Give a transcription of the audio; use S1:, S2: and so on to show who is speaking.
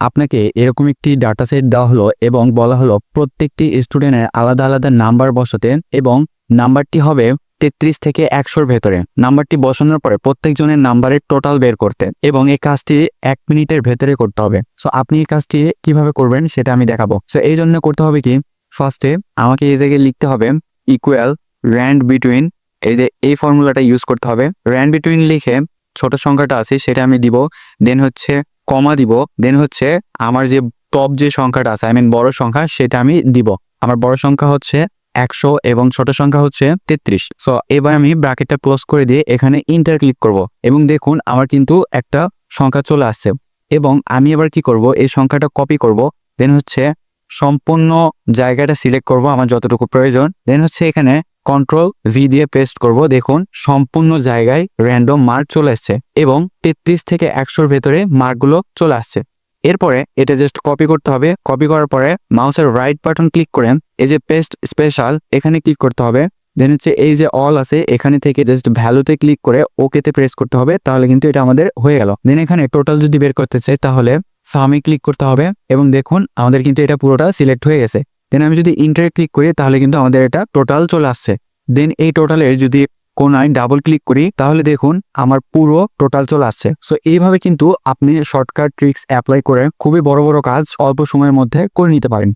S1: আপনাকে এরকম একটি ডাটা সেট দেওয়া হলো এবং বলা হলো প্রত্যেকটি স্টুডেন্টের আলাদা আলাদা নাম্বার বসাতে এবং নাম্বারটি হবে তেত্রিশ থেকে একশোর ভেতরে। নাম্বারটি বসানোর পরে প্রত্যেকজনের নাম্বারের টোটাল বের করতে এবং এই কাজটি এক মিনিটের ভেতরে করতে হবে। সো আপনি এই কাজটি কীভাবে করবেন সেটা আমি দেখাবো। সো এই জন্য করতে হবে কি? ফার্স্টে আমাকে এই জায়গায় লিখতে হবে ইকুয়াল র্যান্ড বিটুইন এই যে এই ফর্মুলাটা ইউজ করতে হবে। র্যান্ড বিটুইন লিখে ছোট সংখ্যাটা আছে, সেটা আমি দিব। দেন হচ্ছে কমা দিব। দেন হচ্ছে আমার যে টপ যে সংখ্যাটা আছে আই মিন বড় সংখ্যা, সেটা আমি দিব। আমার বড় সংখ্যা হচ্ছে একশো এবং ছোট সংখ্যা হচ্ছে তেত্রিশ। সো এবার আমি ব্রাকেটটা ক্লোজ করে দিয়ে এখানে ইন্টার ক্লিক করব। এবং দেখুন, আমার কিন্তু একটা সংখ্যা চলে আসছে। এবং আমি এবার কি করব? এই সংখ্যাটা কপি করব। দেন হচ্ছে সম্পূর্ণ জায়গাটা সিলেক্ট করব, আমার যতটুকু প্রয়োজন। দেন হচ্ছে এখানে কন্ট্রোল ভি দিয়ে পেস্ট করব। দেখুন, সম্পূর্ণ জায়গায় র্যান্ডম মার্ক চলে আসছে এবং তেত্রিশ থেকে একশোর ভেতরে মার্কগুলো চলে আসছে। এরপরে এটা জাস্ট কপি করতে হবে। কপি করার পরে মাউসের রাইট বাটন ক্লিক করে এই যে পেস্ট স্পেশাল এখানে ক্লিক করতে হবে। দেন হচ্ছে এই যে অল আছে, এখানে থেকে জাস্ট ভ্যালুতে ক্লিক করে ওকেতে প্রেস করতে হবে, তাহলে কিন্তু এটা আমাদের হয়ে গেল। দেন এখানে টোটাল যদি বের করতে চাই, তাহলে সামে ক্লিক করতে হবে এবং দেখুন, আমাদের কিন্তু এটা পুরোটা সিলেক্ট হয়ে গেছে। দেন আমি যদি ইন্টারে ক্লিক করি, তাহলে কিন্তু আমাদের এটা টোটাল চলে আসছে। দেন এই টোটালের যদি কোন কোনায় ডাবল ক্লিক করি, তাহলে দেখুন আমার পুরো টোটাল চলে আসছে। সো এইভাবে কিন্তু আপনি শর্টকাট ট্রিক্স অ্যাপ্লাই করে খুবই বড় বড় কাজ অল্প সময়ের মধ্যে করে নিতে পারেন।